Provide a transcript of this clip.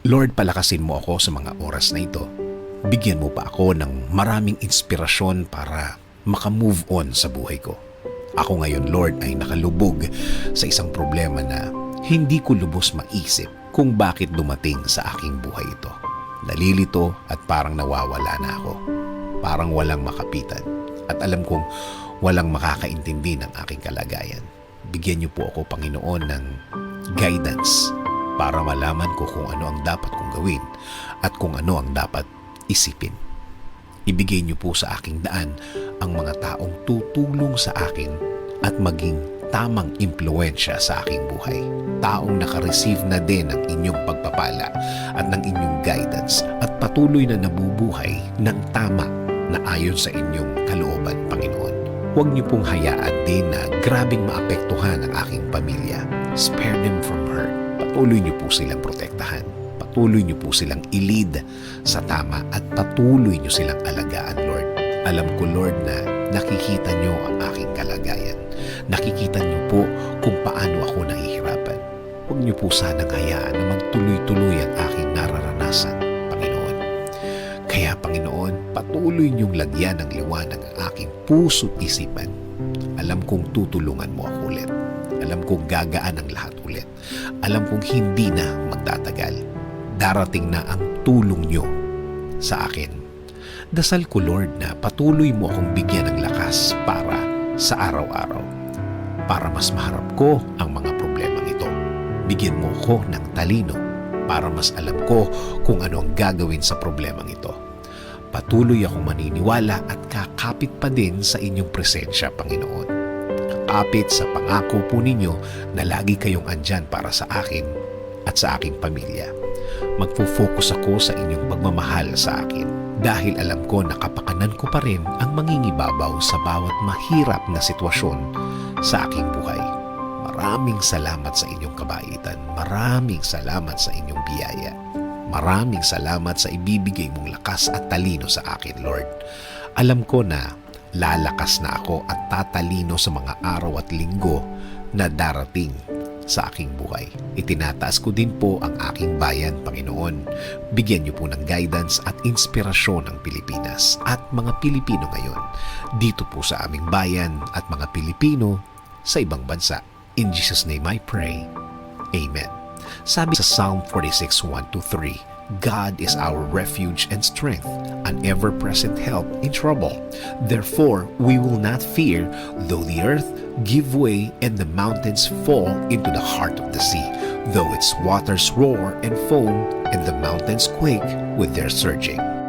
Lord, palakasin mo ako sa mga oras na ito. Bigyan mo pa ako ng maraming inspirasyon para makamove on sa buhay ko. Ako ngayon, Lord, ay nakalubog sa isang problema na hindi ko lubos maisip kung bakit dumating sa aking buhay ito. Nalilito at parang nawawala na ako. Parang walang makapitan. At alam kong walang makakaintindi ng aking kalagayan. Bigyan niyo po ako, Panginoon, ng guidance para malaman ko kung ano ang dapat kong gawin at kung ano ang dapat isipin. Ibigay niyo po sa aking daan ang mga taong tutulong sa akin at maging tamang impluensya sa aking buhay. Taong nakareceive na din ng inyong pagpapala at ng inyong guidance at patuloy na nabubuhay ng tama na ayon sa inyong kalooban, Panginoon. Huwag niyo pong hayaan din na grabing maapektuhan ang aking pamilya. Spare them from. Patuloy niyo po silang protektahan. Patuloy niyo po silang ilid sa tama at patuloy niyo silang alagaan, Lord. Alam ko, Lord, na nakikita niyo ang aking kalagayan. Nakikita niyo po kung paano ako nahihirapan. Huwag niyo po sanang hayaan na magtuloy-tuloy ang aking nararanasan, Panginoon. Kaya, Panginoon, patuloy niyong lagyan ng liwanag ang aking puso't isipan. Alam kong tutulungan mo ako ulit. Alam kong gagaan ang lahat ulit. Alam kong hindi na magtatagal. Darating na ang tulong niyo sa akin. Dasal ko, Lord, na patuloy mo akong bigyan ng lakas para sa araw-araw. Para mas maharap ko ang mga problemang ito. Bigyan mo ko ng talino para mas alam ko kung ano ang gagawin sa problemang ito. Patuloy akong maniniwala at kakapit pa din sa inyong presensya, Panginoon. Kakapit sa pangako po ninyo na lagi kayong andyan para sa akin at sa aking pamilya. Magfo-focus ako sa inyong pagmamahal sa akin dahil alam ko na kapakanan ko pa rin ang mangingibabaw sa bawat mahirap na sitwasyon sa aking buhay. Maraming salamat sa inyong kabaitan. Maraming salamat sa inyong biyaya. Maraming salamat sa ibibigay mong lakas at talino sa akin, Lord. Alam ko na lalakas na ako at tatalino sa mga araw at linggo na darating sa aking buhay. Itinataas ko din po ang aking bayan, Panginoon. Bigyan niyo po ng guidance at inspirasyon ang Pilipinas at mga Pilipino ngayon dito po sa aming bayan at mga Pilipino sa ibang bansa. In Jesus' name I pray. Amen. Sabi sa Psalm 46, 1 to 3, God is our refuge and strength, an ever-present help in trouble. Therefore, we will not fear, though the earth give way and the mountains fall into the heart of the sea, though its waters roar and foam and the mountains quake with their surging.